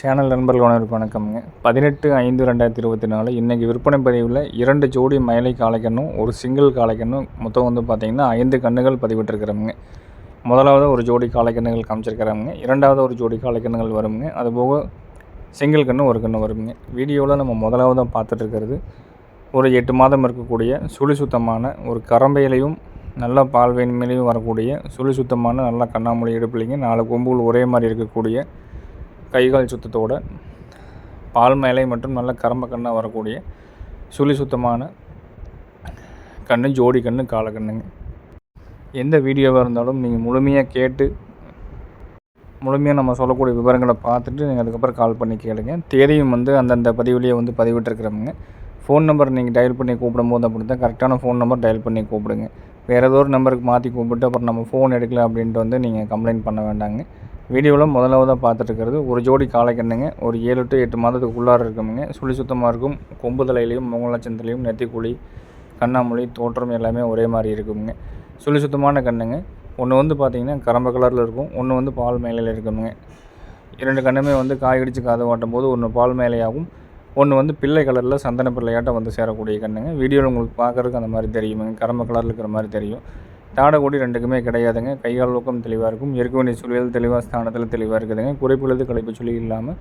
Channel நண்பர்கள் அனைவருக்கும் வணக்கம்ங்க. பதினெட்டு ஐந்து ரெண்டாயிரத்தி இருபத்தி நாலு இன்றைக்கி விற்பனை பதிவில் இரண்டு ஜோடி மயிலை காளைக்கண்ணும் ஒரு சிங்கிள் காளைக்கண்ணும் மொத்தம் வந்து பார்த்திங்கன்னா ஐந்து கண்ணுகள் பதிவிட்டிருக்கிறோமுங்க. முதலாவது ஒரு ஜோடி காலைக்கண்ணுகள் காமிச்சிருக்கிறாங்க இரண்டாவது ஒரு ஜோடி காலைக்கண்ணுகள் வருங்க. அதுபோக சிங்கிள் கன்று ஒரு கன்று வருங்க. வீடியோவில் நம்ம முதலாவதாக பார்த்துட்டு இருக்கிறது ஒரு எட்டு மாதம் இருக்கக்கூடிய சுழி சுத்தமான ஒரு கரம்பையிலையும் நல்ல பால் மேலேயும் வரக்கூடிய சுழி சுத்தமான நல்ல கண்ணாமூலி இடுப்புலிங்க நாலு கொம்புகள் ஒரே மாதிரி இருக்கக்கூடிய கைகால் சுத்தத்தோடு பால் மேலை மற்றும் நல்ல கரம்ப கண்ணாக வரக்கூடிய சுழி சுத்தமான கண்ணு ஜோடி கண்ணு காலக்கண்ணுங்க எந்த வீடியோவாக இருந்தாலும் நீங்கள் முழுமையாக கேட்டு முழுமையாக நம்ம சொல்லக்கூடிய விவரங்களை பார்த்துட்டு நீங்கள் அதுக்கப்புறம் கால் பண்ணி கேளுங்க. தேதியும் வந்து அந்தந்த பதிவுலேயே வந்து பதிவிட்டுருக்குறவங்க. ஃபோன் நம்பர் நீங்கள் டயல் பண்ணி கூப்பிடும்போது அப்படி தான் கரெக்டான ஃபோன் நம்பர் டயல் பண்ணி கூப்பிடுங்க. வேறு ஏதோ ஒரு நம்பருக்கு மாற்றி கூப்பிட்டு அப்புறம் நம்ம ஃபோன் எடுக்கல அப்படின்ட்டு வந்து நீங்கள் கம்ப்ளைண்ட் பண்ண வேண்டாங்க. வீடியோவில் முதலாவதாக பார்த்துட்டுருக்கிறது ஒரு ஜோடி காளைக்கண்ணுங்க ஒரு ஏழு டு எட்டு மாதத்துக்கு இருக்குமுங்க. சுழி சுத்தமாக இருக்கும். கொம்பு தலையிலையும் முகலட்சத்திலையும் நெத்திக்குழி கண்ணாமொழி தோற்றம் எல்லாமே ஒரே மாதிரி இருக்குங்க சுழி சுத்தமான கண்ணுங்க. ஒன்று வந்து பார்த்திங்கன்னா கரம்ப கலரில் இருக்கும். ஒன்று வந்து பால் மேலையில் இருக்குமுங்க. இரண்டு கண்ணுமே வந்து காய்கடிச்சு காது ஓட்டும் போது ஒன்று பால் மேலேயாகும். ஒன்று வந்து பிள்ளை கலரில் சந்தன பிள்ளையாட்டம் வந்து சேரக்கூடிய கண்ணுங்க. வீடியோவில் உங்களுக்கு பார்க்குறதுக்கு அந்த மாதிரி தெரியுமுங்க. கரம்ப கலரில் இருக்கிற மாதிரி தெரியும். தாடகோடி ரெண்டுக்குமே கிடையாதுங்க. கையால் ஊக்கம் தெளிவாக இருக்கும். இருக்க வேண்டிய சொல்லியல் தெளிவாக ஸ்தானத்தில் தெளிவாக இருக்குதுங்க. குறைப்புள்ளது கலைப்பு சொல்லி இல்லாமல்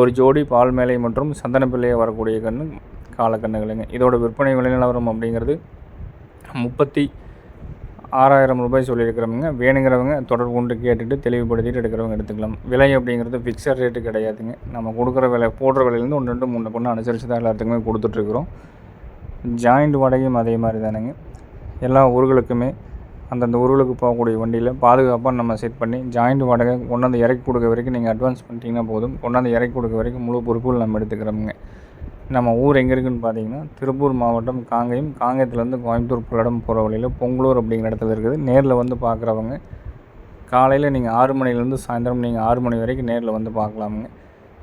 ஒரு ஜோடி பால் மேலை மற்றும் சந்தன பிள்ளையை வரக்கூடிய கண்ணு காலக்கண்ணுகளுங்க. இதோட விற்பனை விலை நிலவரம் அப்படிங்கிறது முப்பத்தி ஆறாயிரம் ரூபாய் சொல்லியிருக்கிறவங்க. வேணுங்கிறவங்க தொடர்பு கொண்டு கேட்டுட்டு தெளிவுபடுத்திட்டு எடுக்கிறவங்க எடுத்துக்கலாம். விலை அப்படிங்கிறது ஃபிக்ஸட் ரேட்டு கிடையாதுங்க. நம்ம கொடுக்குற விலை போடுற விலையிலேருந்து ஒன்று ரெண்டு மூணு பொண்ணு அனுசரித்து தான் எல்லாத்துக்குமே கொடுத்துட்ருக்குறோம் ஜாயிண்ட் வாடகையும் அதே மாதிரி தானுங்க. எல்லா ஊர்களுக்குமே அந்தந்த ஊர்களுக்கு போகக்கூடிய வண்டியில் பாதுகாப்பாக நம்ம செட் பண்ணி ஜாயிண்ட் வாடகை கொண்டாந்து இறக்கி கொடுக்க வரைக்கும் நீங்கள் அட்வான்ஸ் பண்ணிட்டீங்கன்னா போதும். கொண்டாந்து இறக்கி கொடுக்க வரைக்கும் முழு பொறுப்புகள் நம்ம எடுத்துக்கிறோமுங்க. நம்ம ஊர் எங்கே இருக்குதுன்னு பார்த்தீங்கன்னா திருப்பூர் மாவட்டம் காங்கேயம். காங்கயத்துலேருந்து கோயம்புத்தூர் பல்லடம் போகிற வழியில் பொங்கலூர் அப்படிங்கிற இடத்துல இருக்குது. நேரில் வந்து பார்க்குறவங்க காலையில் நீங்கள் ஆறு மணிலேருந்து சாயந்தரம் நீங்கள் ஆறு மணி வரைக்கும் நேரில் வந்து பார்க்கலாமுங்க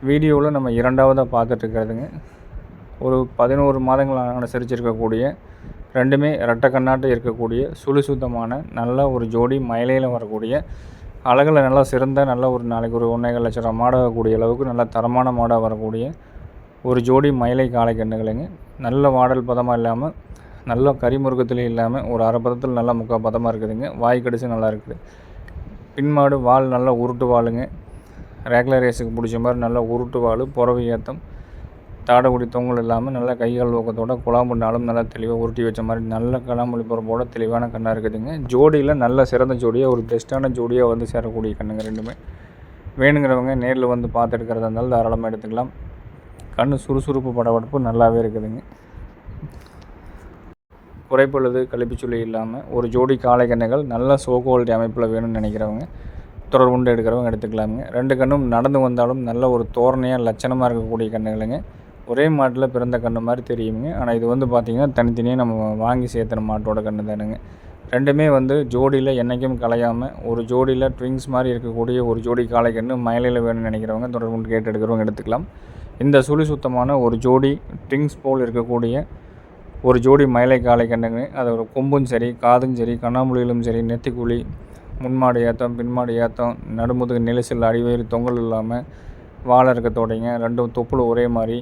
வீடியோவில் நம்ம இரண்டாவதாக பார்த்துட்டு இருக்கிறதுங்க. ஒரு பதினோரு மாதங்கள் அனுசரிச்சிருக்கக்கூடிய ரெண்டுமே ரெட்டை கண்ணாட்டு இருக்கக்கூடிய சுழி சுத்தமான நல்ல ஒரு ஜோடி மயிலையில் வரக்கூடிய அழகில் நல்லா சிறந்த நல்ல ஒரு நாளைக்கு ஒரு ஒன்றேகால் லட்சம் ரூபா மாடாகக்கூடிய அளவுக்கு நல்ல தரமான மாடாக வரக்கூடிய ஒரு ஜோடி மயிலை காளை கண்ணுகளுங்க நல்ல வாடல் பதமாக இல்லாமல் நல்ல கரிமுருகத்துலேயும் இல்லாமல் ஒரு அரை பதத்தில் நல்லா முக்கால் பதமாக இருக்குதுங்க. வாய் கடிச்சு நல்லா இருக்குது. பின்மாடு வால் நல்லா உருட்டு வாளுங்க. ரேகுலர் ரேஸுக்கு பிடிச்ச மாதிரி நல்லா உருட்டு வாள் புறவு ஏற்றம் தாடகுடி தொங்கல் இல்லாமல் நல்லா கைகால் ஊக்கத்தோட குழாம்புனாலும் நல்லா தெளிவாக உருட்டி வச்ச மாதிரி நல்ல கண்ணாமொழி பொறுப்போட தெளிவான கண்ணாக இருக்குதுங்க. ஜோடியில் நல்ல சிறந்த ஜோடியாக ஒரு பெஸ்ட்டான ஜோடியாக வந்து சேரக்கூடிய கண்ணுங்க ரெண்டுமே. வேணுங்கிறவங்க நேரில் வந்து பார்த்து எடுக்கிறதா இருந்தாலும் தாராளமாக எடுத்துக்கலாம். கண் சுறுசுறுப்பு படபடப்பு நல்லாவே இருக்குதுங்க. குறைப்பொழுது கழிப்புச்சுழி இல்லாமல் ஒரு ஜோடி காளை கண்ணுகள் நல்ல சோ குவாலிட்டி அமைப்பில் வேணும்னு நினைக்கிறவங்க தொடர்புண்டு எடுக்கிறவங்க எடுத்துக்கலாமுங்க. ரெண்டு கண்ணும் நடந்து வந்தாலும் நல்ல ஒரு தோரணையாக லட்சணமாக இருக்கக்கூடிய கண்ணுகளுங்க. ஒரே மாட்டில் பிறந்த கன்று மாதிரி தெரியுங்க ஆனால் இது வந்து பார்த்திங்கன்னா தனித்தனியாக நம்ம வாங்கி சேர்த்துற மாட்டோட கன்று தானுங்க. ரெண்டுமே வந்து ஜோடியில் என்றைக்கும் கலையாமல் ஒரு ஜோடியில் ட்விங்ஸ் மாதிரி இருக்கக்கூடிய ஒரு ஜோடி காளை கன்று மயிலையில் வேணும்னு நினைக்கிறவங்க தொடர்பு கேட்டு எடுக்கிறவங்க எடுத்துக்கலாம். இந்த சுழி சுத்தமான ஒரு ஜோடி ட்விங்ஸ் போல் இருக்கக்கூடிய ஒரு ஜோடி மயிலை காளை கண்ணுங்க அதோட கொம்பும் சரி காதும் சரி கண்ணாமொழியிலும் சரி நெத்திக்குழி முன்மாடு ஏற்றம் பின்மாடு ஏற்றம் நடுமுதுகு நிலசில் அடிவயிறு தொங்கல் இல்லாமல் வாழை இருக்கத்தோடைங்க ரெண்டும் தொப்புள் ஒரே மாதிரி.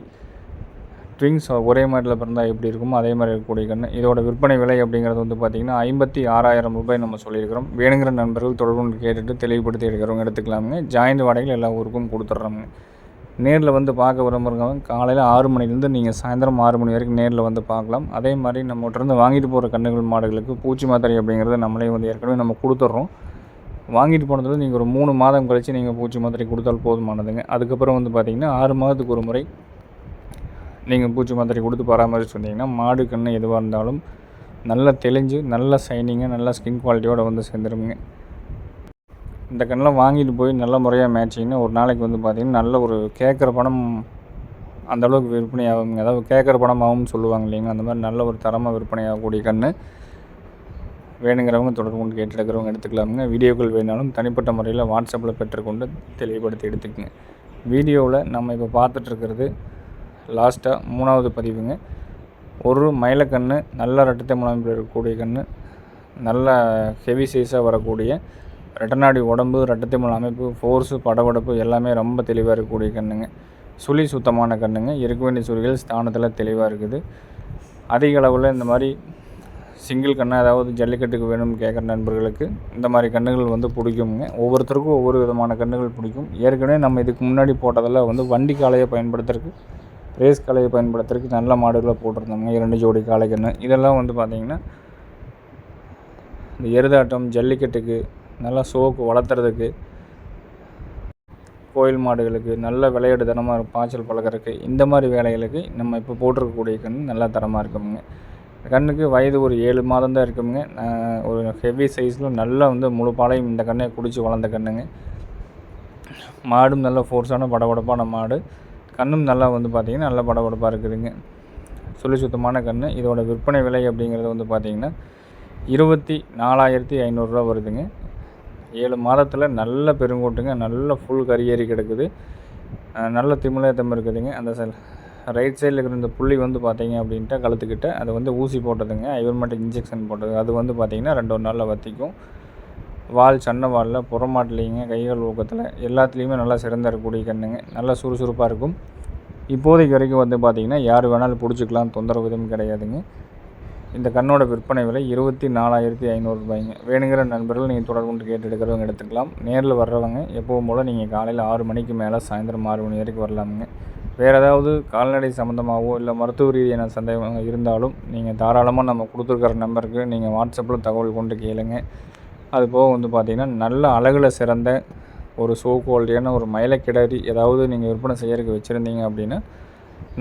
ட்விங்ஸ் ஒரே மாதிரியில் பிறந்தால் எப்படி இருக்குமோ அதே மாதிரி இருக்கக்கூடிய கன்று. இதோட விற்பனை விலை அப்படிங்கிறது வந்து பார்த்திங்கன்னா ஐம்பத்தி ஆறாயிரம் ரூபாய் நம்ம சொல்லியிருக்கிறோம். வேணுங்கிற நண்பர்கள் தொடர்பு கேட்டுட்டு தெளிவுபடுத்தி எடுக்கிறவங்க எடுத்துக்கலாமுங்க. ஜாயிண்ட் வாடகையில் எல்லா ஊருக்கும் கொடுத்துட்றோங்க நேரில் வந்து பார்க்க விரும்புகிறவங்க காலையில் ஆறு மணிலேருந்து நீங்கள் சாயந்தரம் ஆறு மணி வரைக்கும் நேரில் வந்து பார்க்கலாம். அதே மாதிரி நம்மகிட்டருந்து வாங்கிட்டு போகிற கன்றுகள் மாடுகளுக்கு பூச்சி மாத்திரை அப்படிங்கிறத நம்மளே வந்து ஏற்கனவே நம்ம கொடுத்துட்றோம். வாங்கிட்டு போனதில் நீங்கள் ஒரு மூணு மாதம் கழித்து நீங்கள் பூச்சி மாத்திரை கொடுத்தால் போதுமானதுங்க. அதுக்கப்புறம் வந்து பார்த்திங்கன்னா ஆறு மாதத்துக்கு ஒரு முறை நீங்கள் பூச்சி மாத்திரை கொடுத்து பராமரித்து வந்தீங்கன்னா மாடு கன்று எதுவாக இருந்தாலும் நல்லா தெளிஞ்சு நல்ல சைனிங்காக நல்லா ஸ்கின் குவாலிட்டியோடு வந்து சேர்ந்துருங்க இந்த கண்ணெலாம் வாங்கிட்டு போய் நல்ல முறையாக மேட்சிங்கன்னா ஒரு நாளைக்கு வந்து பார்த்திங்கன்னா நல்ல ஒரு கேட்குற பணம் அந்தளவுக்கு விற்பனை ஆகுங்க. அதாவது கேட்குற பணமாகவும் சொல்லுவாங்க இல்லைங்க அந்த மாதிரி நல்ல ஒரு தரமாக விற்பனை ஆகக்கூடிய கன்று வேணுங்கிறவங்க தொடர்பு கொண்டு கேட்டுருக்கிறவங்க எடுத்துக்கலாமுங்க. வீடியோக்கள் வேணாலும் தனிப்பட்ட முறையில் வாட்ஸ்அப்பில் பெற்றுக்கொண்டு தெளிவுபடுத்தி எடுத்துக்கங்க. வீடியோவில் நம்ம இப்போ பார்த்துட்ருக்கிறது லாஸ்ட்டாக மூணாவது பதிவுங்க. ஒரு மயிலக்கன்று நல்ல ரெட்டத்தை முனாம்பில் இருக்கக்கூடிய கன்று நல்ல ஹெவி சைஸாக வரக்கூடிய ரெட்டநாடி உடம்பு ரெட்டத்திமல் அமைப்பு ஃபோர்ஸு படபடப்பு எல்லாமே ரொம்ப தெளிவாக இருக்கக்கூடிய கண்ணுங்க. சுழி சுத்தமான கண்ணுங்க. இருக்க வேண்டிய சுழிகள் ஸ்தானத்தில் தெளிவாக இருக்குது. அதிக அளவில் இந்த மாதிரி சிங்கிள் கண்ணை அதாவது ஜல்லிக்கட்டுக்கு வேணும்னு கேட்குற நண்பர்களுக்கு இந்த மாதிரி கண்ணுகள் வந்து பிடிக்குங்க ஒவ்வொருத்தருக்கும் ஒவ்வொரு விதமான கண்ணுகள் பிடிக்கும். ஏற்கனவே நம்ம இதுக்கு முன்னாடி போட்டதெல்லாம் வந்து வண்டி காலையை பயன்படுத்துறதுக்கு ரேஸ் காளையை பயன்படுத்துறதுக்கு நல்ல மாடுகளை போட்டிருந்தோங்க இரண்டு ஜோடி காளை கன்று இதெல்லாம் வந்து பார்த்திங்கன்னா இந்த எருதாட்டம் ஜல்லிக்கட்டுக்கு நல்லா சோக்கு வளர்த்துறதுக்கு கோயில் மாடுகளுக்கு நல்ல விளையாட்டு தனமாக இருக்கும் பாய்ச்சல் பழகிறதுக்கு. இந்த மாதிரி வேலைகளுக்கு நம்ம இப்போ போட்டிருக்கக்கூடிய கன்று நல்லா தரமாக இருக்குங்க கண்ணுக்கு வயது ஒரு ஏழு மாதம் தான் இருக்குங்க ஒரு ஹெவி சைஸில் நல்லா வந்து முழு பாலையும் இந்த கண்ணை குடித்து வளர்ந்த கண்ணுங்க மாடும் நல்ல ஃபோர்ஸான படபடப்பான மாடு. கண்ணும் நல்லா வந்து பார்த்திங்கன்னா நல்ல படபடப்பாக இருக்குதுங்க. சொல்லி சுத்தமான கன்று இதோட விற்பனை விலை அப்படிங்கிறது வந்து பார்த்திங்கன்னா இருபத்தி நாலாயிரத்தி ஐநூறுரூவா வருதுங்க. ஏழு மாதத்தில் நல்ல பெருங்கூட்டுங்க. நல்ல ஃபுல் கரியேறி கிடக்குது. நல்ல திமிழேத்தம் இருக்குதுங்க. அந்த செல் ரைட் சைடில் இருக்கிற இந்த புள்ளி வந்து பார்த்தீங்க அப்படின்ட்டு கழுத்துக்கிட்ட. அதை வந்து ஊசி போட்டதுங்க. ஐவர்மெட்டிக் இன்ஜெக்ஷன் போட்டது. அது வந்து பார்த்திங்கன்னா ரெண்டு ஒரு நாளில் வற்றிக்கும் வால் சன்ன வாலில் புறமாட்டிலிங்க கைகள் ஊக்கத்தில் எல்லாத்துலேயுமே நல்லா சிறந்த இருக்கக்கூடிய கண்ணுங்க நல்லா சுறுசுறுப்பாக இருக்கும். இப்போதைக்கு வரைக்கும் வந்து பார்த்திங்கன்னா யார் வேணாலும் பிடிச்சிக்கலாம் தொந்தரவு எதுவும் கிடையாதுங்க. இந்த கண்ணோட விற்பனை விலை இருபத்தி நாலாயிரத்தி ஐநூறுரூபாய்ங்க வேணுங்கிற நண்பர்கள் நீங்கள் தொடர்பு கொண்டு கேட்டு எடுக்கிறவங்க எடுத்துக்கலாம். நேரில் வர்றவங்க எப்பவும் போல் நீங்கள் காலையில் ஆறு மணிக்கு மேலே சாயந்தரம் ஆறு மணி வரைக்கும் வரலாமுங்க. வேறு ஏதாவது கால்நடை சம்மந்தமாகவோ இல்லை மருத்துவ ரீதியான சந்தேகம் இருந்தாலும் நீங்கள் தாராளமாக நம்ம கொடுத்துருக்குற நம்பருக்கு நீங்கள் வாட்ஸ்அப்பில் தகவல் கொண்டு கேளுங்கள் அது போக வந்து பார்த்திங்கன்னா நல்ல அழகில் சிறந்த ஒரு ஷோ குவாலிட்டியான ஒரு மயிலக்கிடாரி ஏதாவது நீங்கள் விற்பனை செய்யறதுக்கு வச்சுருந்தீங்க அப்படின்னா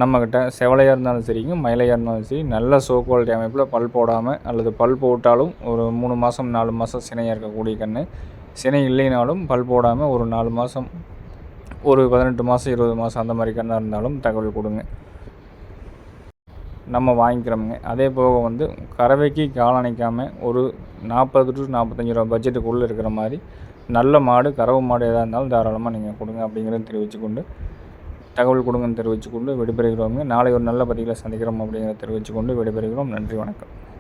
நம்மக்கிட்ட செவலையாக இருந்தாலும் சரிங்க மயிலையாக இருந்தாலும் சரி நல்ல ஷோ குவாலிட்டி அமைப்பில் பல் போடாமல் அல்லது பல் போட்டாலும் ஒரு மூணு மாதம் நாலு மாதம் சினையாக இருக்கக்கூடிய கன்று சினை இல்லைனாலும் பல் போடாமல் ஒரு நாலு மாதம் ஒரு பதினெட்டு மாதம் இருபது மாதம் அந்த மாதிரி கண்ணாக இருந்தாலும் தகவல் கொடுங்க. நம்ம வாங்கிக்கிறோமுங்க. அதே போக வந்து கறவைக்கு காலணிக்காமல் ஒரு நாற்பது டு நாற்பத்தஞ்சு ரூபா பட்ஜெட்டுக்குள்ளே இருக்கிற மாதிரி நல்ல மாடு கறவை மாடு எதாக இருந்தாலும் தாராளமாக நீங்கள் கொடுங்க அப்படிங்கிறத தெரிவித்துக்கொண்டு தகவல் கொடுங்கன்னு தெரிவித்துக்கொண்டு விடைபெறுகிறோங்க நாளை ஒரு நல்ல பதிவில் சந்திக்கிறோம் அப்படிங்கிறத தெரிவித்துக்கொண்டு விடைபெறுகிறோம். நன்றி வணக்கம்.